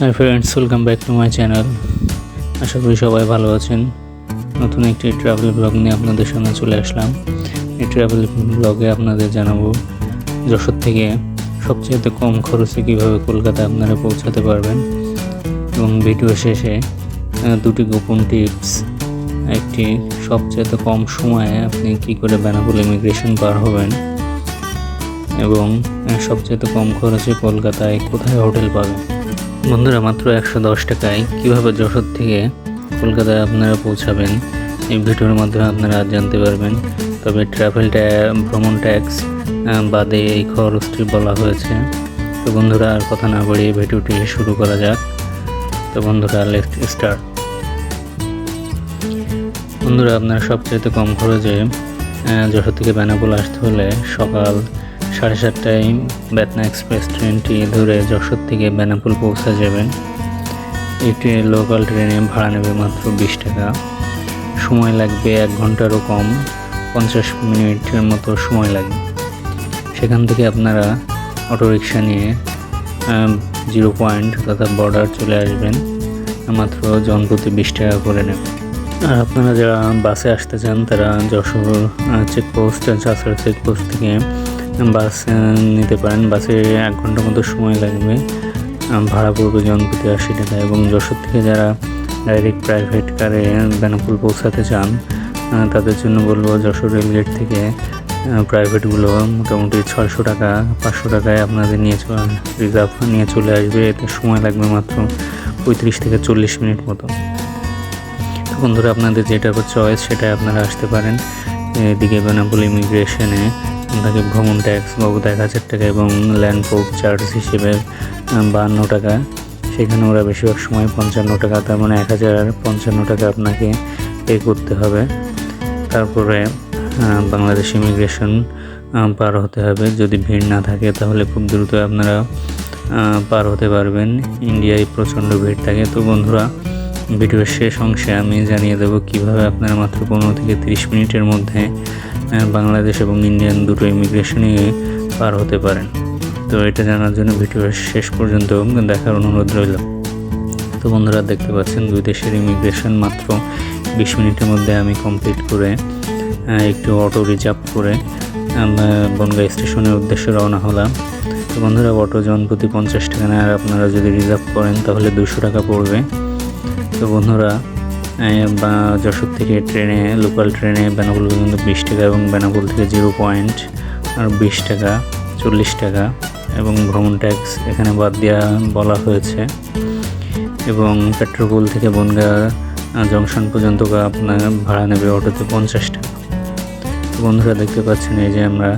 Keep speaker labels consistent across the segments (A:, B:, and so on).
A: Hi friends welcome back to my channel আশা করি সবাই ভালো আছেন। নতুন একটি ট্রাভেল ব্লগ নিয়ে আপনাদের সামনে চলে আসলাম। এই ট্রাভেল ব্লগে আপনাদের জানাব যশোর থেকে সবচেয়ে কম খরচে কীভাবে কলকাতায় আপনারা পৌঁছাতে পারবেন। এবং ভিডিও শেষে দুটি গোপন টিপস একটি সবচেয়ে কম সময়ে আপনি কি করে বেনাপুল ইমিগ্রেশন পার হবেন এবং সবচেয়ে কম খরচে কলকাতায় কোথায় হোটেল পাবেন। বন্ধুরা, মাত্র একশো দশ টাকায় কীভাবে যশোর থেকে কলকাতায় আপনারা পৌঁছাবেন, এই ভিডিওর মাধ্যমে আপনারা জানতে পারবেন। তবে ট্রাভেল ভ্রমণ ট্যাক্স বাদে এই খরচটি বলা হয়েছে। তো বন্ধুরা, আর কথা না বাড়িয়ে ভিডিওটি শুরু করা যাক। তো বন্ধুরা লেট স্টার বন্ধুরা, আপনারা সবচেয়ে কম খরচে যশোর থেকে বেনাপোল আসতে হলে সকাল সাড়ে সাতটায় বেতনা এক্সপ্রেস ট্রেনটি ধরে যশোর থেকে বেনাপোল পৌঁছা যাবেন। এই ট্রেন লোকাল ট্রেনে ভাড়া নেবে মাত্র বিশ টাকা। সময় লাগবে এক ঘন্টারও কম, পঞ্চাশ মিনিটের মতো সময় লাগবে। সেখান থেকে আপনারা অটোরিকশা নিয়ে জিরো পয়েন্ট তথা বর্ডার চলে আসবেন। মাত্র জনপ্রতি বিশ টাকা করে নেবে। আর আপনারা যারা বাসে আসতে চান, তারা যশোর চেকপোস্ট চাষার চেকপোস্ট থেকে বাস নিতে পারেন। বাসে এক ঘণ্টার মতো সময় লাগবে। ভাড়া পড়বে জনপ্রতি আশি টাকা এবং যশোর থেকে যারা ডাইরেক্ট প্রাইভেট কারে বেনাপুল পৌঁছাতে চান তাদের জন্য বলব যশোর রেলগেট থেকে প্রাইভেটগুলো মোটামুটি ছয়শো টাকা, পাঁচশো টাকায় আপনাদের নিয়ে রিজার্ভ নিয়ে চলে আসবে। এতে সময় লাগবে মাত্র পঁয়ত্রিশ থেকে চল্লিশ মিনিট মতো। তো ধরে আপনাদের যেটা চয়েস সেটাই আপনারা আসতে পারেন। এদিকে বেনাপুল ইমিগ্রেশনে আপনাকে ভ্রমণ ট্যাক্স বাবদ এক হাজার টাকা এবং ল্যান্ড পোর্ট চার্জ হিসেবে বাহান্ন টাকা। সেখানে ওরা বেশিরভাগ সময় পঞ্চান্ন টাকা, তার মানে এক হাজার পঞ্চান্ন টাকা আপনাকে পে করতে হবে। তারপরে বাংলাদেশ ইমিগ্রেশন পার হতে হবে। যদি ভিড় না থাকে তাহলে খুব দ্রুত আপনারা পার হতে পারবেন। ইন্ডিয়ায় প্রচণ্ড ভিড় থাকে। তো বন্ধুরা ভিডিওর শেষ অংশে আমি জানিয়ে দেবো কীভাবে আপনারা মাত্র পনেরো থেকে তিরিশ মিনিটের মধ্যে বাংলাদেশ এবং ইন্ডিয়ান দুটো ইমিগ্রেশনে পার হতে পারেন। তো এটা জানার জন্য ভিডিওর শেষ পর্যন্ত দেখার অনুরোধ রইল। তো বন্ধুরা, দেখতে পাচ্ছেন দুই দেশের ইমিগ্রেশন মাত্র বিশ মিনিটের মধ্যে আমি কমপ্লিট করে একটু অটো রিজার্ভ করে বনগাঁ স্টেশনের উদ্দেশ্যে রওনা হলাম। তো বন্ধুরা অটো জন প্রতি পঞ্চাশ টাকা আর আপনারা যদি রিজার্ভ করেন, তাহলে দুশো টাকা পড়বে। তো বন্ধুরা বা যশোর থেকে ট্রেনে, লোকাল ট্রেনে বেনাপুল পর্যন্ত বিশ টাকা এবং বেনাপুল থেকে জিরো পয়েন্ট আর বিশ টাকা, চল্লিশ টাকা এবং ভ্রমণ ট্যাক্স এখানে বাদ দেওয়া বলা হয়েছে। এবং পেট্রোপোল থেকে বনগাঁ জংশন পর্যন্ত আপনার ভাড়া নেবে অটোতে পঞ্চাশ টাকা। বন্ধুরা, দেখতে পাচ্ছেন এই যে আমরা,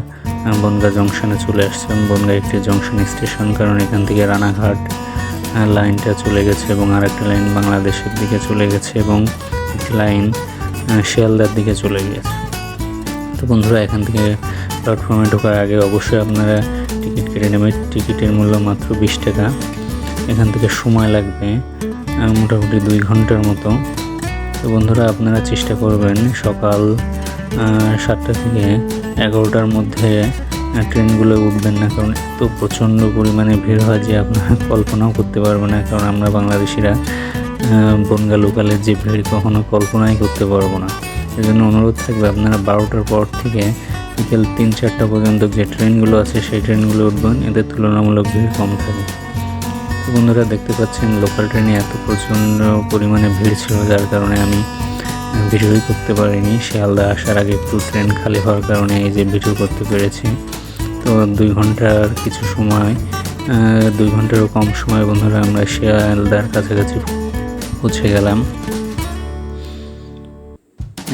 A: বনগাঁ জংশনে চলে আসছিলাম বনগাঁ একটি জংশন স্টেশন, কারণ এখান থেকে রানাঘাট লাইনটা চলে গেছে এবং আরেকটা লাইন বাংলাদেশের দিকে চলে গেছে এবং একটি লাইন শিয়ালদার দিকে চলে গিয়েছে। তো বন্ধুরা, এখান থেকে প্ল্যাটফর্মে ঢোকার আগে অবশ্যই আপনারা টিকিট কেটে নেবেন। টিকিটের মূল্য মাত্র বিশ টাকা। এখান থেকে সময় লাগবে মোটামুটি দুই ঘণ্টার মতো। তো বন্ধুরা, আপনারা চেষ্টা করবেন সকাল সাতটা থেকে এগারোটার মধ্যে ট্রেনগুলো উঠবেন না, কারণ এত প্রচণ্ড পরিমাণে ভিড় হয় যে আপনারা কল্পনাও করতে পারবেন না, কারণ আমরা বাংলাদেশিরা বনগা লোকালের যে ভিড়, কখনো কল্পনাই করতে পারব না। এজন্য অনুরোধ থাকবে আপনারা বারোটার পর থেকে বিকেল তিন চারটা পর্যন্ত যে ট্রেনগুলো আছে, সেই ট্রেনগুলো উঠবেন এদের তুলনামূলক ভিড় কম থাকে। বন্ধুরা, দেখতে পাচ্ছেন লোকাল ট্রেনে এত প্রচণ্ড পরিমাণে ভিড় ছিল, যার কারণে আমি ভিডিওই করতে পারিনি। শিয়ালদা আসার আগে একটু ট্রেন খালি হওয়ার কারণে এই যে ভিডিও করতে পেরেছি। তো দুই ঘণ্টার কিছু সময় দুই ঘন্টারও কম সময় বন্ধুরা আমরা শিয়ালদার কাছাকাছি পৌঁছে গেলাম।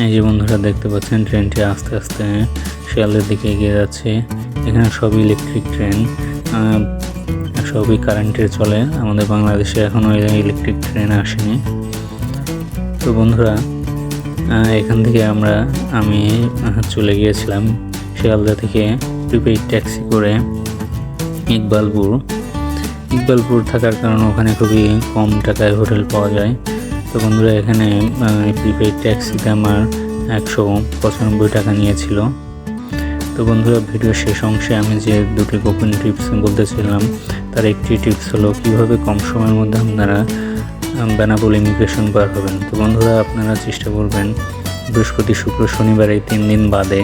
A: এই যে বন্ধুরা দেখতে পাচ্ছেন, ট্রেনটি আস্তে আস্তে শিয়ালদের দিকে এগিয়ে যাচ্ছে। এখানে সবই ইলেকট্রিক ট্রেন সবই কারেন্টে চলে। আমাদের বাংলাদেশে এখনও ইলেকট্রিক ট্রেন আসেনি। তো বন্ধুরা এখান থেকে আমরা, আমি চলে গিয়েছিলাম শিয়ালদা থেকে প্রিপেইড ট্যাক্সি করে ইকবালপুর। ইকবালপুর থাকার কারণে ওখানে খুবই কম টাকায় হোটেল পাওয়া যায়। তো বন্ধুরা, এখানে প্রিপেইড ট্যাক্সিতে আমার একশো পঁচানব্বই টাকা নিয়েছিল। তো বন্ধুরা ভিডিও শেষ অংশে আমি যে দুটি গোপন টিপস বলতেছিলাম, তার একটি টিপস হলো কীভাবে কম সময়ের মধ্যে আপনারা বেনাপোল ইমিগ্রেশন পার হবেন। তো বন্ধুরা, আপনারা চেষ্টা করবেন বৃহস্পতি, শুক্র, শনিবার এই তিন দিন বাদে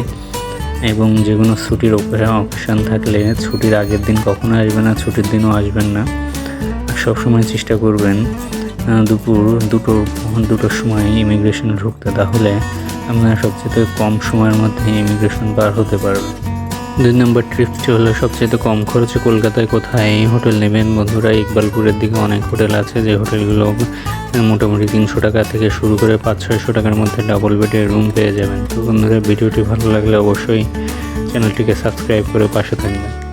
A: এবং যে কোনো ছুটির অপশান থাকলে ছুটির আগের দিন কখনো আসবে না, ছুটির দিনও আসবেন না। সব সবসময় চেষ্টা করবেন দুপুর, দুটো, দুটোর সময় ইমিগ্রেশনে ঢুকতে। তাহলে আপনারা সবচেয়ে কম সময়ের মধ্যে ইমিগ্রেশন পার হতে পারবেন। দুই নম্বর ট্রিপটি হলো সবচেয়ে কম খরচে কলকাতায় কোথায় হোটেল নেবেন? বন্ধুরা, ইকবালপুরের দিকে অনেক হোটেল আছে, যে হোটেলগুলো মোটামুটি তিনশো টাকা থেকে শুরু করে পাঁচ ছয়শো টাকার মধ্যে ডাবল বেডের রুম পেয়ে যাবেন। তো বন্ধুরা, ভিডিওটি ভালো লাগলে অবশ্যই চ্যানেলটিকে সাবস্ক্রাইব করে পাশে থাকবেন।